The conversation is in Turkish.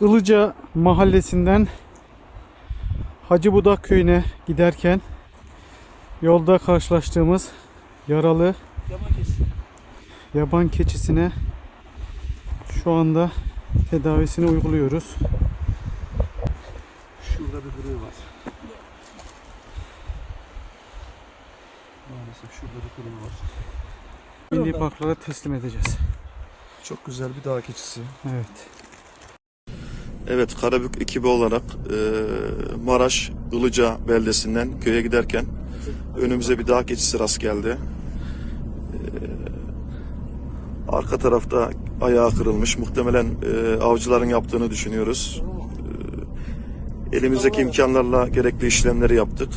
Ilıca mahallesinden Hacı Budak köyüne giderken yolda karşılaştığımız yaralı Yaman kesin. yaban keçisine şu anda tedavisini uyguluyoruz. Şurada bir kırığı var. Maalesef şurada bir kırığı var. Milli parklara teslim edeceğiz. Çok güzel bir dağ keçisi. Evet. Evet, Karabük ekibi olarak e, Maraş Ilıca beldesinden köye giderken önümüze bir dağ keçisi rast geldi. E, arka tarafta ayağı kırılmış. Muhtemelen e, avcıların yaptığını düşünüyoruz. E, elimizdeki imkanlarla gerekli işlemleri yaptık.